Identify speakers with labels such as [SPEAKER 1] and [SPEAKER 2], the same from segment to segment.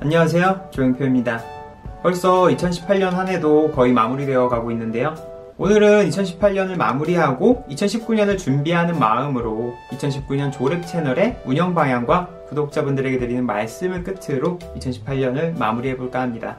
[SPEAKER 1] 안녕하세요. 조영표입니다. 벌써 2018년 한 해도 거의 마무리되어 가고 있는데요. 오늘은 2018년을 마무리하고 2019년을 준비하는 마음으로 2019년 조랩 채널의 운영 방향과 구독자분들에게 드리는 말씀을 끝으로 2018년을 마무리해 볼까 합니다.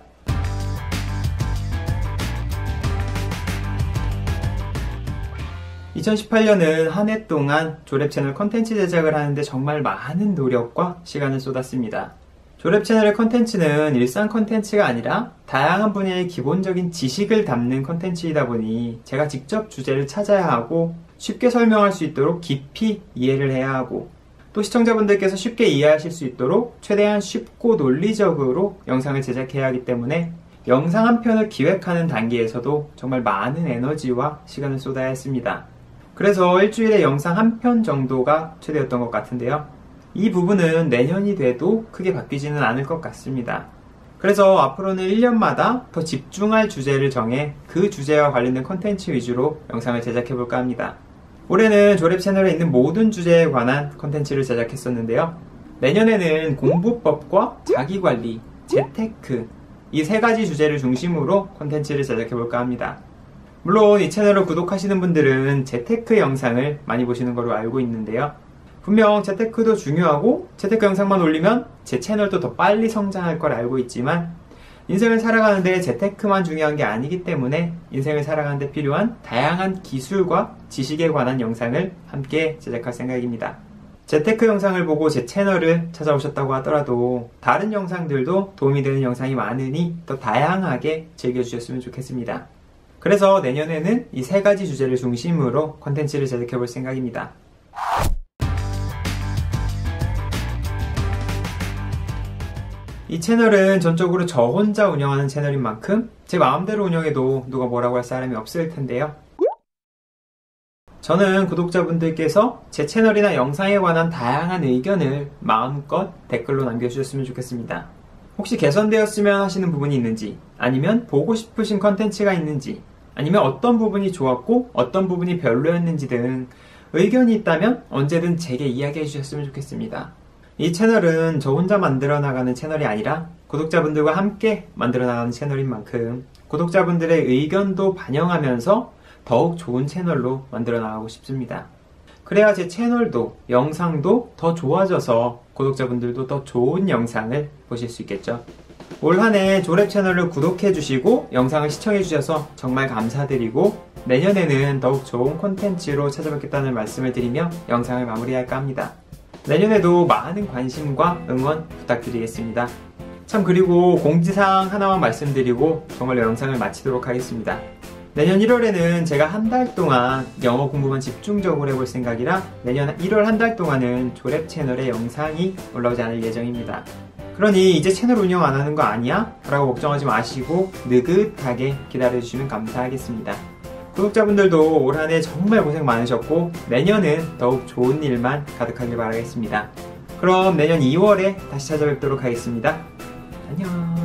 [SPEAKER 1] 2018년은 한 해 동안 조랩 채널 컨텐츠 제작을 하는데 정말 많은 노력과 시간을 쏟았습니다. 조랩 채널의 컨텐츠는 일상 컨텐츠가 아니라 다양한 분야의 기본적인 지식을 담는 컨텐츠이다 보니 제가 직접 주제를 찾아야 하고 쉽게 설명할 수 있도록 깊이 이해를 해야 하고 또 시청자분들께서 쉽게 이해하실 수 있도록 최대한 쉽고 논리적으로 영상을 제작해야 하기 때문에 영상 한 편을 기획하는 단계에서도 정말 많은 에너지와 시간을 쏟아야 했습니다. 그래서 일주일에 영상 한 편 정도가 최대였던 것 같은데요. 이 부분은 내년이 돼도 크게 바뀌지는 않을 것 같습니다. 그래서 앞으로는 1년마다 더 집중할 주제를 정해 그 주제와 관련된 컨텐츠 위주로 영상을 제작해 볼까 합니다. 올해는 조랩 채널에 있는 모든 주제에 관한 컨텐츠를 제작했었는데요. 내년에는 공부법과 자기관리, 재테크 이 세 가지 주제를 중심으로 컨텐츠를 제작해 볼까 합니다. 물론 이 채널을 구독하시는 분들은 재테크 영상을 많이 보시는 걸로 알고 있는데요. 분명 재테크도 중요하고 재테크 영상만 올리면 제 채널도 더 빨리 성장할 걸 알고 있지만 인생을 살아가는데 재테크만 중요한 게 아니기 때문에 인생을 살아가는데 필요한 다양한 기술과 지식에 관한 영상을 함께 제작할 생각입니다. 재테크 영상을 보고 제 채널을 찾아오셨다고 하더라도 다른 영상들도 도움이 되는 영상이 많으니 더 다양하게 즐겨주셨으면 좋겠습니다. 그래서 내년에는 이 세 가지 주제를 중심으로 컨텐츠를 제작해 볼 생각입니다. 이 채널은 전적으로 저 혼자 운영하는 채널인 만큼 제 마음대로 운영해도 누가 뭐라고 할 사람이 없을 텐데요. 저는 구독자분들께서 제 채널이나 영상에 관한 다양한 의견을 마음껏 댓글로 남겨주셨으면 좋겠습니다. 혹시 개선되었으면 하시는 부분이 있는지, 아니면 보고 싶으신 컨텐츠가 있는지, 아니면 어떤 부분이 좋았고 어떤 부분이 별로였는지 등 의견이 있다면 언제든 제게 이야기해 주셨으면 좋겠습니다. 이 채널은 저 혼자 만들어 나가는 채널이 아니라 구독자분들과 함께 만들어 나가는 채널인 만큼 구독자분들의 의견도 반영하면서 더욱 좋은 채널로 만들어 나가고 싶습니다. 그래야 제 채널도 영상도 더 좋아져서 구독자분들도 더 좋은 영상을 보실 수 있겠죠. 올 한 해 조랩 채널을 구독해 주시고 영상을 시청해 주셔서 정말 감사드리고 내년에는 더욱 좋은 콘텐츠로 찾아뵙겠다는 말씀을 드리며 영상을 마무리할까 합니다. 내년에도 많은 관심과 응원 부탁드리겠습니다. 참 그리고 공지사항 하나만 말씀드리고 정말로 영상을 마치도록 하겠습니다. 내년 1월에는 제가 한 달 동안 영어 공부만 집중적으로 해볼 생각이라 내년 1월 한 달 동안은 조랩 채널에 영상이 올라오지 않을 예정입니다. 그러니 이제 채널 운영 안 하는 거 아니야? 라고 걱정하지 마시고 느긋하게 기다려주시면 감사하겠습니다. 구독자분들도 올 한 해 정말 고생 많으셨고 내년은 더욱 좋은 일만 가득하길 바라겠습니다. 그럼 내년 2월에 다시 찾아뵙도록 하겠습니다. 안녕.